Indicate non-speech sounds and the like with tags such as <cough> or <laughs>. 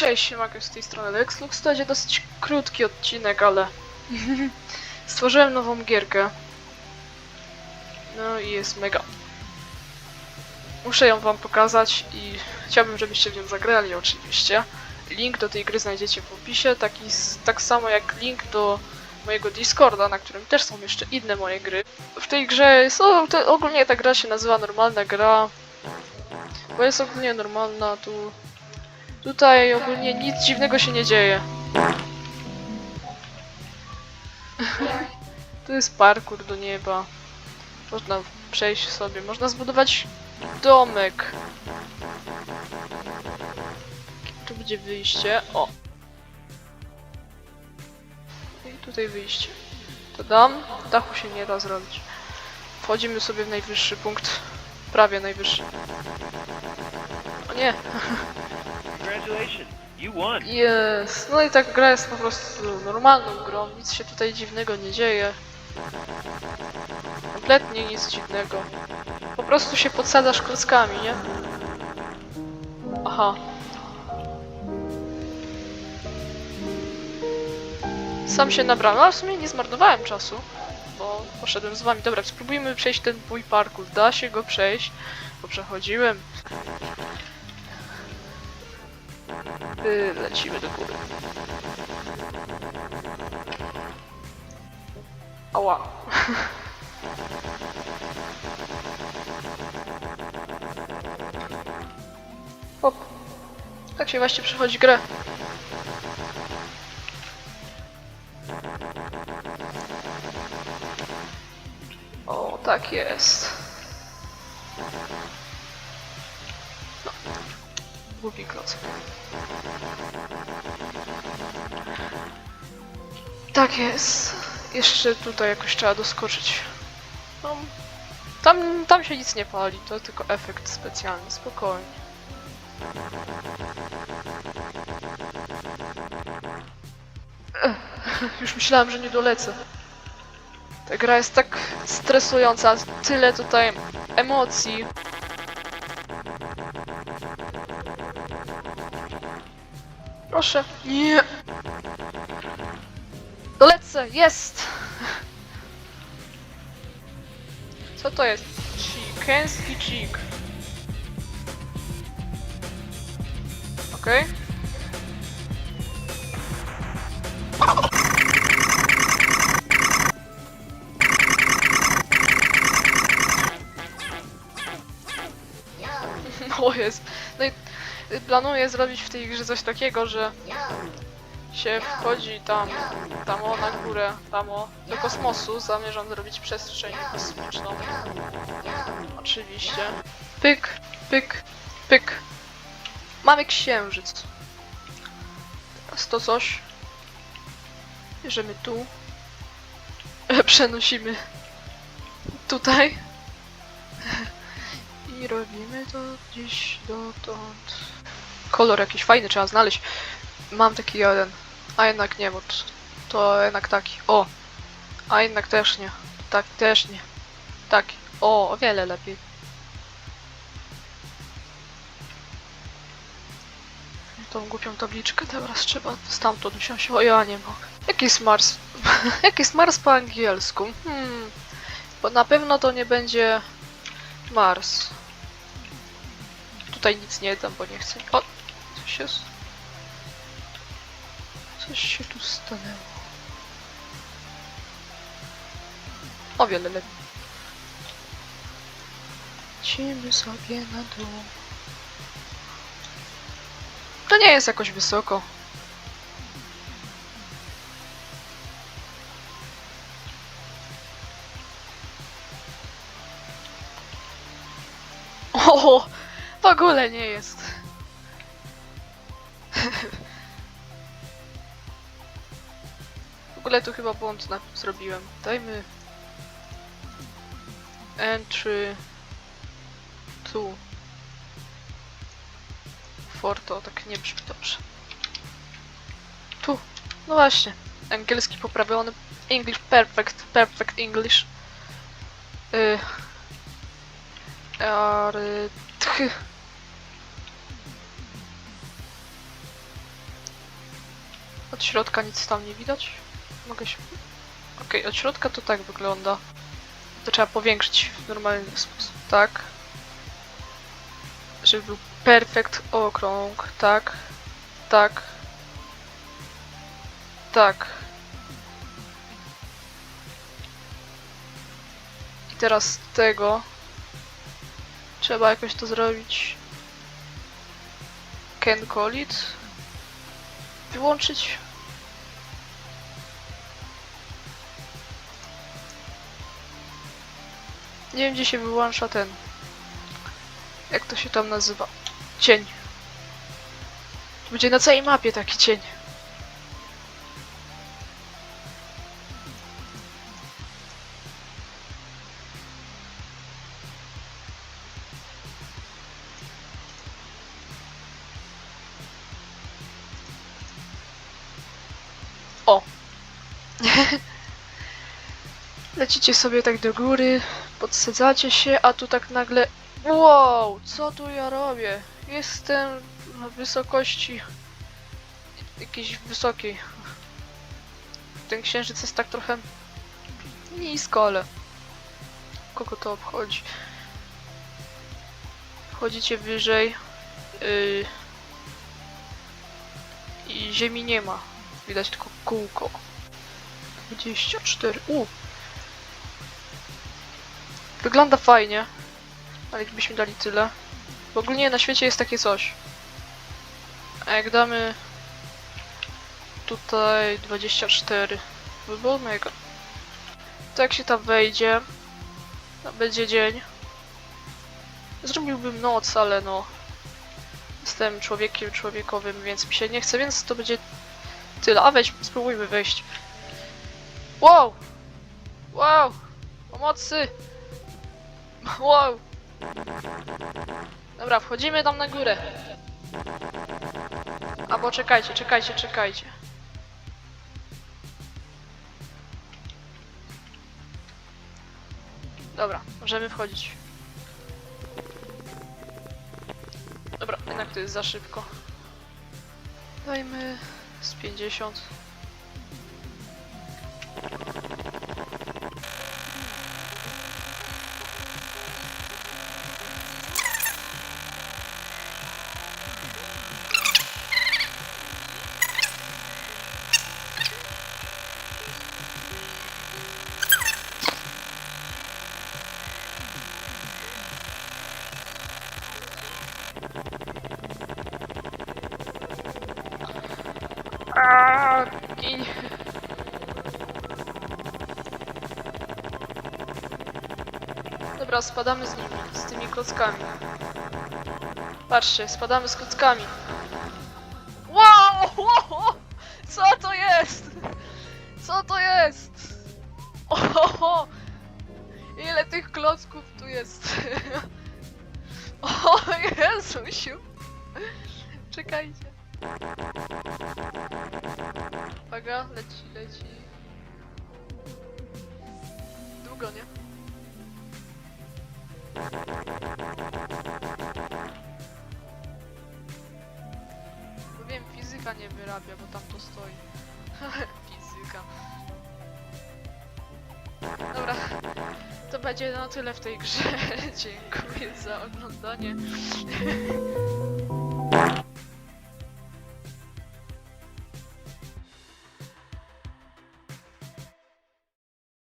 Cześć, siemak, z tej strony Lexlux. To będzie dosyć krótki odcinek, ale <laughs> stworzyłem nową gierkę. No i jest mega. Muszę ją wam pokazać i chciałbym, żebyście w nią zagrali oczywiście. Link do tej gry znajdziecie w opisie, taki, tak samo jak link do mojego Discorda, na którym też są jeszcze inne moje gry. W tej grze jest, o, to, ogólnie ta gra się nazywa normalna gra, bo jest ogólnie normalna, tu Tutaj ogólnie nic dziwnego się nie dzieje. <laughs> tu jest parkour do nieba. Można przejść sobie, można zbudować domek. Tu będzie wyjście. O! I tutaj wyjście. To dam. Dachu się nie da zrobić. Wchodzimy sobie w najwyższy punkt. Prawie najwyższy. O nie! Congratulations, you won. Jest. No i tak gra jest po prostu normalną grą, nic się tutaj dziwnego nie dzieje. Kompletnie nic dziwnego. Po prostu się podsadzasz klockami, nie? Aha. Sam się nabrałem, ale w sumie nie zmarnowałem czasu, poszedłem z wami. Dobra, spróbujmy przejść ten mój parkour. Da się go przejść, bo przechodziłem. Yy, lecimy do góry. Ała. <laughs> Hop. Tak się właśnie przechodzi grę. Tak jest. No. Głupi kloc. Tak jest. Jeszcze tutaj jakoś trzeba doskoczyć. No, tam, tam się nic nie pali, to tylko efekt specjalny, spokojnie. Ech, Już myślałam, że nie dolecę. Ta gra jest tak stresująca, tyle tutaj emocji. Proszę, nie. Dolecę, jest! Co to jest? Chickenski chick. Okej. <laughs> No jest. No i y, planuję zrobić w tej grze coś takiego, że się wchodzi tam, tam o na górę, tam o do kosmosu. Zamierzam zrobić przestrzeń kosmiczną. Oczywiście. Pyk, pyk, pyk. Mamy księżyc. Teraz to coś. Bierzemy tu. <laughs> Przenosimy tutaj. I robimy to gdzieś dotąd. Kolor jakiś fajny trzeba znaleźć. Mam taki jeden. A jednak nie, bo to jednak taki. O! A jednak też nie. Tak, też nie. Taki. O, o wiele lepiej. Tą głupią tabliczkę teraz trzeba stamtąd wziąć. O, ja nie mogę. Jaki jest Mars? <laughs> Jaki jest Mars po angielsku? Hmm. Bo na pewno to nie będzie Mars. Tutaj nic nie dam, bo nie chcę. O! Coś jest. Coś się tu stanęło. O wiele lepiej. Lecimy sobie na dół. To nie jest jakoś wysoko. Ogóle nie jest. W ogóle tu chyba błąd zrobiłem. Dajmy entry tu. Forto, tak nie brzmi dobrze. Tu. No właśnie. Angielski poprawiony. English perfect. Perfect English. Y. R. Tch. Od środka nic tam nie widać. Mogę się... Okej, od środka to tak wygląda. To trzeba powiększyć w normalny sposób, tak? Żeby był perfekt okrąg, tak? Tak. Tak. I teraz tego trzeba jakoś to zrobić. Can call it. Wyłączyć. Nie wiem gdzie się wyłącza ten. Jak to się tam nazywa? Cień. Będzie na całej mapie taki cień. <laughs> Lecicie sobie tak do góry, podsadzacie się, a tu tak nagle... Wow! Co tu ja robię? Jestem na wysokości... jakiejś wysokiej. Ten księżyc jest tak trochę nisko, ale... Kogo to obchodzi? Wchodzicie wyżej. Yy... I ziemi nie ma. Widać tylko kółko. 24. U. Wygląda fajnie. Ale gdybyśmy dali tyle. W ogóle na świecie jest takie coś. A jak damy tutaj 24, by było mega. To jak się tam wejdzie, to będzie dzień. Zrobiłbym noc, ale no. Jestem człowiekiem człowiekowym, więc mi się nie chce, więc to będzie tyle. A weź, spróbujmy wejść. Wow! Wow! Pomocy! <laughs> Wow! Dobra, wchodzimy tam na górę. Albo czekajcie, czekajcie, czekajcie. Dobra, możemy wchodzić. Dobra, jednak to jest za szybko. Dajmy z 50. Dobra, spadamy z nimi, z tymi klockami. Patrzcie, spadamy z klockami. Uwaga, leci, leci. Długo, nie? Bo wiem, fizyka nie wyrabia, bo tam to stoi. <laughs> fizyka. Dobra, to będzie na tyle w tej grze. <laughs> Dziękuję za oglądanie. <laughs>